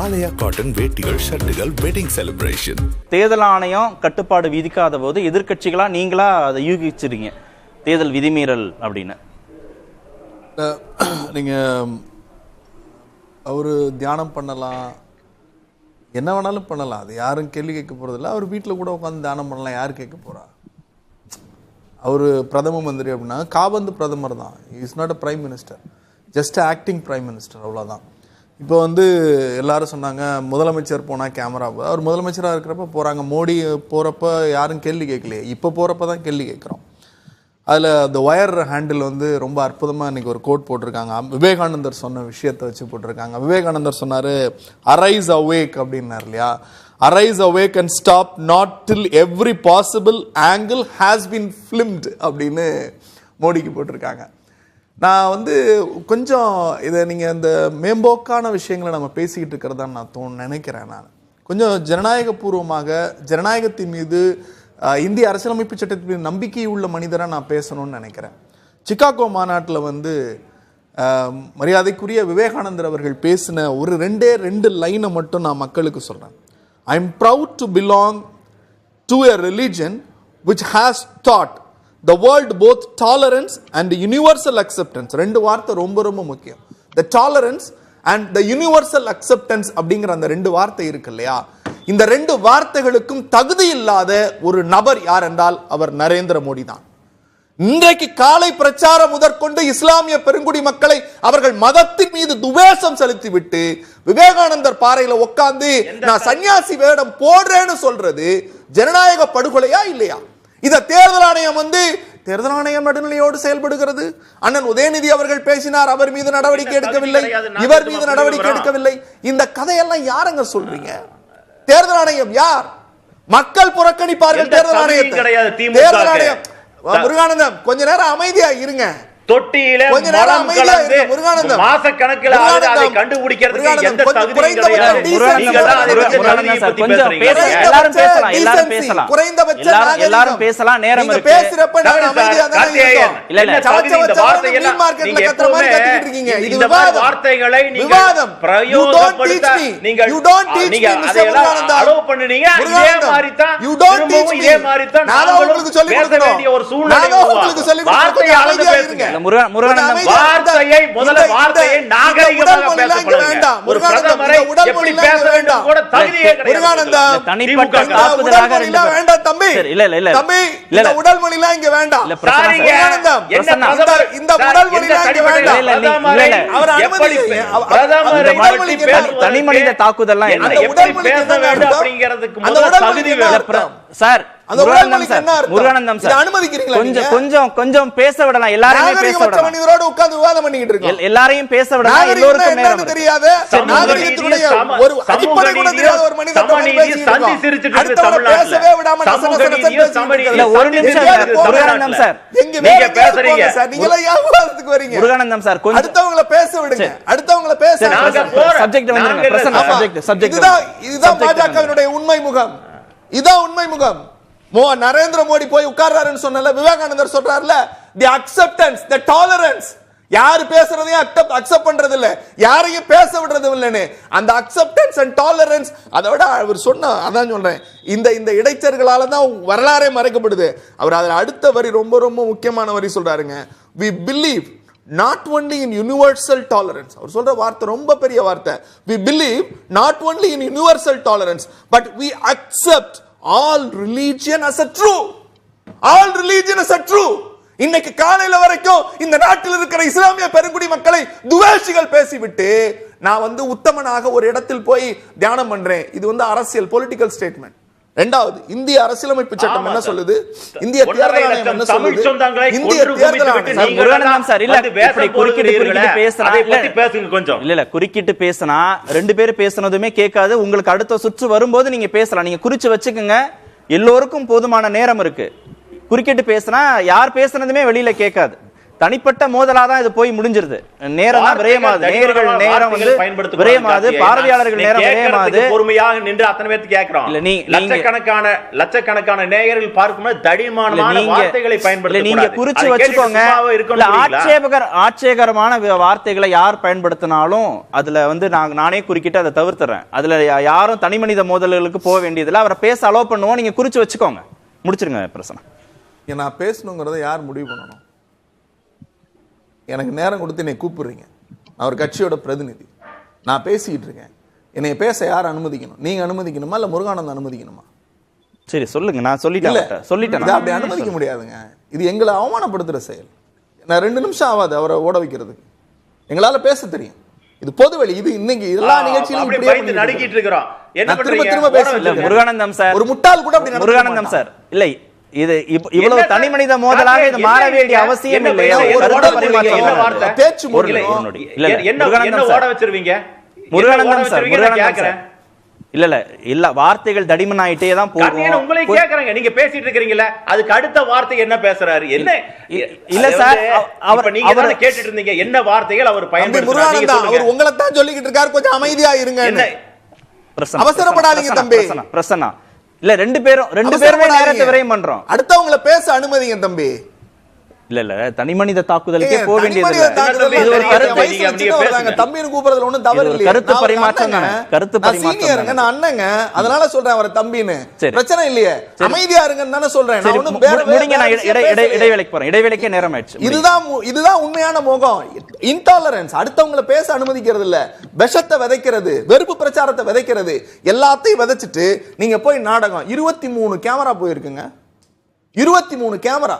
ஆலயா cotton வேட்டிகள் ஷர்ட்டுகள் wedding celebration தேர்தல் ஆணையம் கட்டுப்பாடு விதிக்காத போது எதிர்க்கட்சிகளா நீங்களா அதை யூகிச்சிருங்க. தேர்தல் விதிமீறல் அப்படின்னு. நீங்கள் அவர் தியானம் பண்ணலாம். என்ன வேணாலும் பண்ணலாம். அது யாரும் கேள்வி கேட்க போகிறதில்ல அவர் வீட்டில் கூட உட்காந்து தியானம் பண்ணலாம். யார் கேட்க போகிறா அவர் பிரதம மந்திரி அப்படின்னா காபந்து பிரதமர் தான். Is not a prime minister just acting prime minister அவ்வளோதான் இப்போ வந்து எல்லாரும் சொன்னாங்க முதலமைச்சர் போனால் கேமரா அவர் முதலமைச்சராக இருக்கிறப்ப போகிறாங்க மோடி போகிறப்ப யாரும் கேள்வி கேட்கலையே. இப்போ போகிறப்ப தான் கேள்வி கேட்குறோம். அதில் அந்த ஒயர் ஹேண்டில் வந்து ரொம்ப அற்புதமாக இன்றைக்கி ஒரு கோட் போட்டிருக்காங்க. விவேகானந்தர் சொன்ன விஷயத்தை வச்சு போட்டிருக்காங்க. விவேகானந்தர் சொன்னார் அரைஸ் அவேக் அப்படின்னார் இல்லையா? Arise awake and stop not till every possible angle has been filmed அப்படின்னு மோடிக்கு போட்டிருக்காங்க. நான் வந்து கொஞ்சம் இதை நீங்கள் இந்த மேம்போக்கான விஷயங்களை நம்ம பேசிக்கிட்டு இருக்கிறதா நான் தோணு நினைக்கிறேன் நான். கொஞ்சம் ஜனநாயக பூர்வமாக ஜனநாயகத்தின் மீது இந்திய அரசியலமைப்பு சட்டத்தின் மீது நம்பிக்கை உள்ள மனிதராக நான் பேசணும்னு நினைக்கிறேன். சிக்காகோ மாநாட்டில் வந்து மரியாதைக்குரிய விவேகானந்தர் அவர்கள் பேசின ஒரு ரெண்டே ரெண்டு லைனை மட்டும் நான் மக்களுக்கு சொல்கிறேன் I am proud to belong to a religion which has taught the world both tolerance and universal acceptance ரெண்டு வார்த்தை ரொம்ப ரொம்ப முக்கியம். The tolerance and the universal acceptance அப்படிங்கிற அந்த ரெண்டு வார்த்தை இருக்கு இல்லையா? இந்த ரெண்டு வார்த்தைகளுக்கும் தகுதி இல்லாத ஒரு நபர் யார் என்றால் அவர் நரேந்திர மோடி தான். இன்றைக்கு காலை பிரச்சாரம் முதற்கொண்டு இஸ்லாமிய பெருங்குடி மக்களை அவர்கள் மதத்தின் மீது துவேஷம் செலுத்திவிட்டு விவேகானந்தர் பாறையில உட்கார்ந்து நான் சன்னியாசி வேடம் போடுறேன்னு சொல்றது ஜனநாயக படுகொலையா இல்லையா? இத தேர்தல் ஆணையம் வந்து தேர்தல் ஆணையம் நடுநிலையோடு செயல்படுகிறது. அண்ணன் உதயநிதி அவர்கள் பேசினார் அவர் மீது நடவடிக்கை எடுக்கவில்லை. இவர் மீது நடவடிக்கை எடுக்கவில்லை. இந்த கதையெல்லாம் யாருங்க சொல்றீங்க? தேர்தல் ஆணையம் யார்? மக்கள் புறக்கணிப்பார்கள் தேர்தல் ஆணையத்தை. தேர்தல். ஆணையம். முருகானந்தம் கொஞ்ச நேரம் அமைதியா இருங்க. தொட்டியில அமைதியா கலந்து. மாச கணக்கில் அதை. கண்டுபிடிக்கிறதுக்கு எந்த. எல்லாரும் பேசலாம், நேரம். பேசுறப்ப. வார்த்தைகளை நீங்க பிரயோகப்படுத்த. நீங்க நீங்க. அதையெல்லாம் allow பண்ணுனீங்க இதே. மாதிரி தான். இதே மாதிரி தான் நான் தான் நாங்களும் உங்களுக்கு கொடுக்கணும். ஒரு சூழ்நிலை உங்களுக்கு கொடுக்கணும். வார்த்தையை அளந்து பேசுங்க வார்த்தையை முதல்ல வார்த்தையை நாகரிகமாக உடல் மொழிலாம் இங்க வேண்டாம். ஒரு பிரதமரை எப்படி பேச. கூட தகுதியே கிடையாது இல்ல, தனிப்பட்ட இந்த தாக்குதலாக உடல் மொழிலாம் பேர். வேண்டாம் தம்பி சரி, இல்ல, இல்ல, இல்ல. தம்பி இல்ல, இந்த இல்ல. உடல் மொழிலாம் இங்க வேண்டாம் இல்ல. பிரதமர் இந்த- உடல் மொழிலாம் இங்க வேண்டாம். இல்ல. அவர் அனுமதி பிரதமரை தனி மனித தாக்குதல்லாம் என்ன எப்படி பேச வேண்டும்? அப்படிங்கிறதுக்கு முதல்ல தகுதி வேணும்? சார் அந்த முருகானந்தம் சார் அனுமதிக்கிறீங்களா கொஞ்சம்? கொஞ்சம் கொஞ்சம் பேச விடலாம் எல்லாரையுமே பேச விடலாம் மனிதரோடு உட்கார்ந்து விவாதம் பண்ணிக்கிட்டு இருக்கோம் எல்- எல்லாரையும் பேச விடலாம் எல்லோருக்கும் நேரம். தெரியாத ஒரு அடிப்படை கூட நீதியும் தெரியாத ஒரு மனிதன் சந்தி இருக்கோம். சிரிச்சிட்டு இருக்கு அடுத்தவனை தமிழ்நாட்டுல. பேசவே விடாம இல்ல, ஒரு. நிமிஷம் சார், முருகானந்தம் சார். நீங்க பேசுறீங்க. சார். நீங்க எல்லாம் வரீங்க முருகானந்தம் சார் கொஞ்சம் அடுத்தவங்கள பேச விடுங்க அடுத்தவங்கள பேச. சப்ஜெக்ட் வந்துருங்க பிரசன்னா ஆமா. சப்ஜெக்ட் சப்ஜெக்ட் இதுதான் இதுதான் பாஜகவினுடைய உண்மை முகம் இதான் உண்மை முகம் மோ நரேந்திர மோடி போய் உட்கார்றாருன்னு சொன்னல விவேகானந்தர் சொல்றாருல தி அக்செப்டன்ஸ் தி டாலரன்ஸ் யாரு பேசுறதையும் அக்செப்ட் அக்செப்ட் பண்றது இல்ல யாரையும் பேச விடுறது இல்லைன்னு அந்த அக்செப்டன்ஸ் அண்ட் டாலரன்ஸ் அதோட அவர் சொன்ன அதான் சொல்றேன். இந்த இந்த இடைச்சர்களால தான் வரலாறே மறைக்கப்படுது. அவர் அதில் அடுத்த வரி ரொம்ப ரொம்ப முக்கியமான வரி சொல்றாருங்க. We believe not only in universal tolerance அவர் சொல்ற வார்த்தை ரொம்ப பெரிய வார்த்தை. We believe not only in universal tolerance but we accept all religion as a true all religion as a true இன்னைக்கு காலையில வரைக்கும் இந்த நாட்டில் இருக்கிற இஸ்லாமிய பெருங்குடி மக்களை துவேஷிகள் பேசிவிட்டு நான் வந்து உத்தமனாக ஒரு இடத்தில் போய் தியானம் பண்றேன். இது வந்து அரசியல் பொலிட்டிக்கல் ஸ்டேட்மெண்ட் ரெண்டாவது இந்திய அரசியலமைப்பு சட்டம் என்ன. சொல்லுது? இந்திய தேர்தல் ஆணையம் என்ன தமிழ் சொல்லுது சொந்தங்களை இந்திய தேர்தல் ஆணையம் சார், இல்ல, இப்படி குறுக்கிட்டு குறுக்கிட்டு பேசுனா, அதை இல்ல. பத்தி பேசுங்க கொஞ்சம். இல்ல இல்ல குறுக்கிட்டு பேசினா ரெண்டு பேரும் பேசுனதுமே கேட்காது. உங்களுக்கு அடுத்த சுற்று வரும்போது நீங்க பேசலாம். நீங்க குறிச்சு வச்சுக்கோங்க. எல்லோருக்கும் போதுமான நேரம் இருக்கு. குறுக்கிட்டு பேசினா யார் பேசுனதுமே வெளியில கேட்காது. தனிப்பட்ட மோதலா தான் இது போய் முடிஞ்சிருது. நேரம் தான் விரயமாகுது. நேர்கள் நேரம் வந்து விரயமாகுது. பார்வையாளர்கள் நேரம் விரயமாகுது. பொறுமையாக நின்று அத்தனை பேருக்கு கேட்கிறோம். இல்ல, நீ- லட்சக்கணக்கான லட்சக்கணக்கான நேயர்கள் பார்க்கும்போது தடிமானமான நீங்க வார்த்தைகளை இல்ல, பயன்படுத்த நீங்க குறிச்சு வச்சுக்கோங்க. இல்ல ஆட்சேபகர் ஆட்சேகரமான வார்த்தைகளை யார் பயன்படுத்தினாலும் அதுல வந்து நான் நானே குறுக்கிட்டு அதை தவிர்த்துறேன். அதுல யாரும் தனி மனித மோதல்களுக்கு போக வேண்டியதில்லை. அவரை பேச அலோ பண்ணுவோம். நீங்க குறிச்சு வச்சுக்கோங்க. முடிச்சிருங்க பிரசனா ஏன் நான் பேசணுங்கிறத யார் முடிவு பண்ணணும்? எனக்கு நேரம் கொடுத்து என்னை கூப்பிடுறீங்க. நான் ஒரு கட்சியோட பிரதிநிதி. நான் பேசிக்கிட்டு இருக்கேன். என்னை பேச யார் அனுமதிக்கணும்? நீங்க அனுமதிக்கணுமா இல்ல முருகானந்த் அனுமதிக்கணுமா? சரி சொல்லுங்க. நான் சொல்லிட்டேன். சொல்லிட்டேன் இதை. அப்படி அனுமதிக்க முடியாதுங்க. இது எங்களை அவமானப்படுத்துற செயல். நான் ரெண்டு நிமிஷம் ஆகாது அவரை ஓட வைக்கிறதுக்கு. எங்களால பேச தெரியும். இது பொது வழி. இது இன்னைக்கு எல்லா நிகழ்ச்சியிலும் இப்படியே நடுக்கிட்டு இருக்கிறோம். என்ன திரும்ப திரும்ப வச்சிருங்க. முருகானந்தம் சார். ஒரு முட்டாள் கூட அப்படி முருகானந்தம். சார். இல்லை இது இவ்- இவ்வளவு என்ன தனி? மனித மோதலாக இது என்ன மாற என்ன வேண்டிய என்ன அவசியம் என்ன இல்லை என்ன என்ன? பேச்சு என்ன என்ன முருகானந்தம் ஓட சார். வச்சிருவீங்க என்ன முருகானந்தம் சார் முருகானந்தம் சார். இல்ல இல்ல இல்ல வார்த்தைகள் தடிமன் ஆயிட்டே தான் போகும். உங்களை கேக்குறாங்க. நீங்க பேசிட்டு இருக்கீங்கல்ல அதுக்கு அடுத்த வார்த்தை என்ன பேசுறாரு? என்ன? இல்ல சார், அவர்- நீங்க அவர்- தானே கேட்டுட்டு இருந்தீங்க. என்ன வார்த்தைகள் அவர் முருகானந்தா அவர் உங்களை தான் சொல்லிக்கிட்டு இருக்காரு. கொஞ்சம் அமைதியா இருங்க என்ன? அவசரப்படாதீங்க தம்பி. பிரசன்னா. இல்ல ரெண்டு பேரும் ரெண்டு பேருமே நேரத்தை விரயம் பண்றோம். அடுத்தவங்கள பேச அனுமதிங்க தம்பி. இல்ல இல்ல தனி மனித தாக்குதலுக்கே போக வேண்டியது இல்ல. தம்பின்னு கூப்பிடுறதுல ஒண்ணும் தவறு இல்லையே. கருத்து பரிமாற்றம். தானே. கருத்து பரிமாற்றம். நான் அண்ணங்க அதனால சொல்றேன் அவரை தம்பின்னு. பிரச்சனை இல்லையே அமைதியா இருங்கன்னு தானே சொல்றேன் நான் ஒண்ணும் முடிங்க. இடைவேளைக்கு போறேன் இடைவேளைக்கே நேரம் ஆயிடுச்சு. இதுதான் இதுதான் உண்மையான முகம் இன்டாலரன்ஸ் அடுத்தவங்கள பேச அனுமதிக்கிறது இல்ல விஷத்தை விதைக்கிறது வெறுப்பு பிரச்சாரத்தை விதைக்கிறது எல்லாத்தையும் விதைச்சிட்டு நீங்க போய் நாடகம் இருபத்தி மூணு கேமரா போயிருக்குங்க இருபத்தி மூணு கேமரா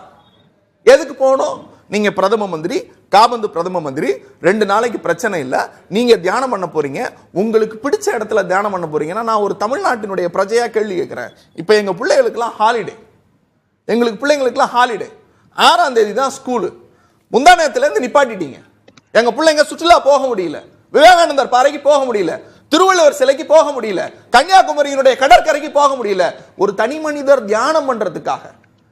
எதுக்கு போகணும்? நீங்கள் பிரதம மந்திரி காபந்து பிரதம மந்திரி ரெண்டு நாளைக்கு பிரச்சனை இல்லை. நீங்கள் தியானம் பண்ண போகிறீங்க உங்களுக்கு பிடிச்ச இடத்துல தியானம் பண்ண போகிறீங்கன்னா நான் ஒரு தமிழ்நாட்டினுடைய பிரஜையாக கேள்வி கேட்குறேன் இப்போ எங்கள் பிள்ளைகளுக்கெல்லாம் ஹாலிடே எங்களுக்கு பிள்ளைங்களுக்குலாம் ஹாலிடே ஆறாம் தேதி தான் ஸ்கூலு முந்தா நிப்பாட்டிட்டீங்க. எங்கள் பிள்ளைங்க சுற்றுலா போக முடியல. விவேகானந்தர் பாறைக்கு போக முடியல. திருவள்ளுவர் சிலைக்கு போக முடியல. கன்னியாகுமரியினுடைய கடற்கரைக்கு போக முடியல. ஒரு தனி மனிதர் தியானம் பண்ணுறதுக்காக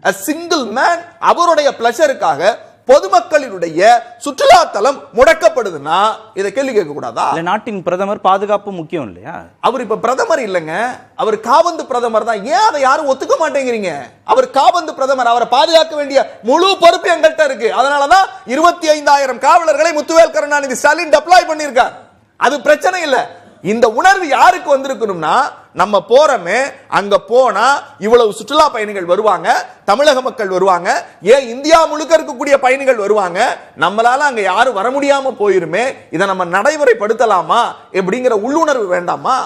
a சிங்கிள் மேன் அவருடைய பிளஷருக்காக பொதுமக்களினுடைய சுற்றுலா தலம் முடக்கப்படுதுன்னா இதை கேள்வி கேட்க கூடாதா இல்ல நாட்டின் பிரதமர் பாதுகாப்பு முக்கியம் இல்லையா? அவர் இப்ப பிரதமர் இல்லைங்க. அவர் காபந்து பிரதமர் தான். ஏன் அதை யாரும் ஒத்துக்க மாட்டேங்கிறீங்க? அவர் காபந்து பிரதமர் அவரை பாதுகாக்க வேண்டிய முழு பொறுப்பு எங்கள்கிட்ட இருக்கு. அதனாலதான் இருபத்தி ஐந்தாயிரம் காவலர்களை முத்துவேல் கருணாநிதி ஸ்டாலின் டெப்ளாய் பண்ணியிருக்கார். அது பிரச்சனை இல்ல. இந்த உணர்வு யாருக்கு வந்திருக்கணும்னா நம்ம போறோமே அங்க போனா இவ்வளவு சுற்றுலா பயணிகள் வருவாங்க தமிழக மக்கள் வருவாங்க ஏன் இந்தியா முழுக்க இருக்கக்கூடிய பயணிகள் வருவாங்க நம்மளால அங்க யாரும் வர முடியாம போயிருமே இதை நம்ம நடைமுறைப்படுத்தலாமா எப்படிங்கிற உள்ளுணர்வு வேண்டாமா?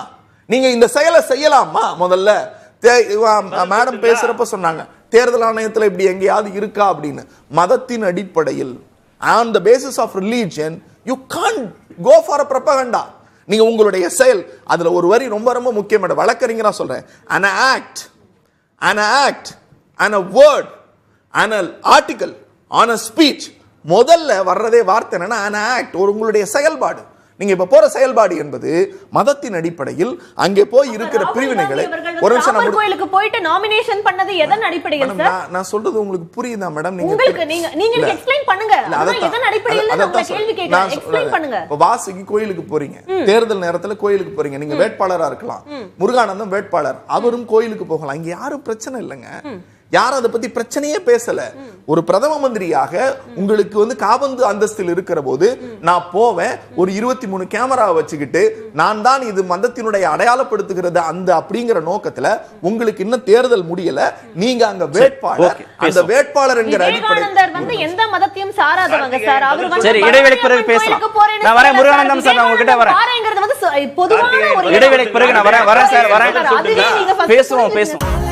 நீங்க இந்த செயலை செய்யலாமா முதல்ல? மேடம் பேசுறப்ப சொன்னாங்க தேர்தல் ஆணையத்துல இப்படி எங்கேயாவது இருக்கா அப்படின்னு. மதத்தின் அடிப்படையில் on the basis of religion you can go for propaganda நீங்க உங்களுடைய செயல். அதுல ஒரு வரி ரொம்ப ரொம்ப முக்கியமான வழக்கறிஞரா சொல்றேன். An act an act and a word and an article on a speech. முதல்ல வர்றதே வார்த்தை என்னன்னா an act ஒரு உங்களுடைய செயல்பாடு. நீங்க இப்ப போற செயல்பாடு என்பது மதத்தின் அடிப்படையில் அங்கே போய் இருக்கிற பிரிவினைகளை ஒரு நிமிஷம் நான் கோயிலுக்கு போயிட்டு நாமினேஷன் பண்ணது எதன் அடிப்படையில் சார் நான் சொல்றது உங்களுக்கு புரியுதா மேடம்? நீங்க உங்களுக்கு நீங்க நீங்க. எக்ஸ்பிளைன் பண்ணுங்க. அதான். எதன் அடிப்படையில் நான் உங்களை கேள்வி நான் எக்ஸ்பிளைன். பண்ணுங்க. இப்ப வாசுகி கோயிலுக்கு போறீங்க. தேர்தல் நேரத்துல கோயிலுக்கு போறீங்க. நீங்க வேட்பாளரா இருக்கலாம். முருகானந்தம் வேட்பாளர். அவரும் கோயிலுக்கு போகலாம். இங்க யாரும் பிரச்சனை இல்லைங்க. யாரும் அதை பத்தி பிரச்சனையே பேசல ஒரு பிரதம மந்திரியாக உங்களுக்கு வந்து காபந்து அந்தஸ்தில் இருக்கிற போது நான் போவேன் ஒரு இருபத்தி மூணு கேமராவை வச்சுக்கிட்டு நான் தான் இது மதத்தினுடைய அடையாளப்படுத்துகிறது அந்த அப்படிங்கிற நோக்கத்துல உங்களுக்கு இன்னும் தேர்தல் முடியல நீங்க அங்க வேட்பாளர் அந்த. வேட்பாளர் என்கிற அடிப்படை விவேகானந்தர் வந்து எந்த மதத்தையும் சாராதவங்க சார் அவர் வந்து சரி, இடைவெளிக்கு பிறகு பேசலாம். நான் வரேன், முருகானந்தம் சார், நான் உங்ககிட்ட வரேன். பொதுவான ஒரு இடைவேளைக்கு பிறகு நான் வரேன் வரேன் சார் வரேன் பேசுவோம். பேசுவோம்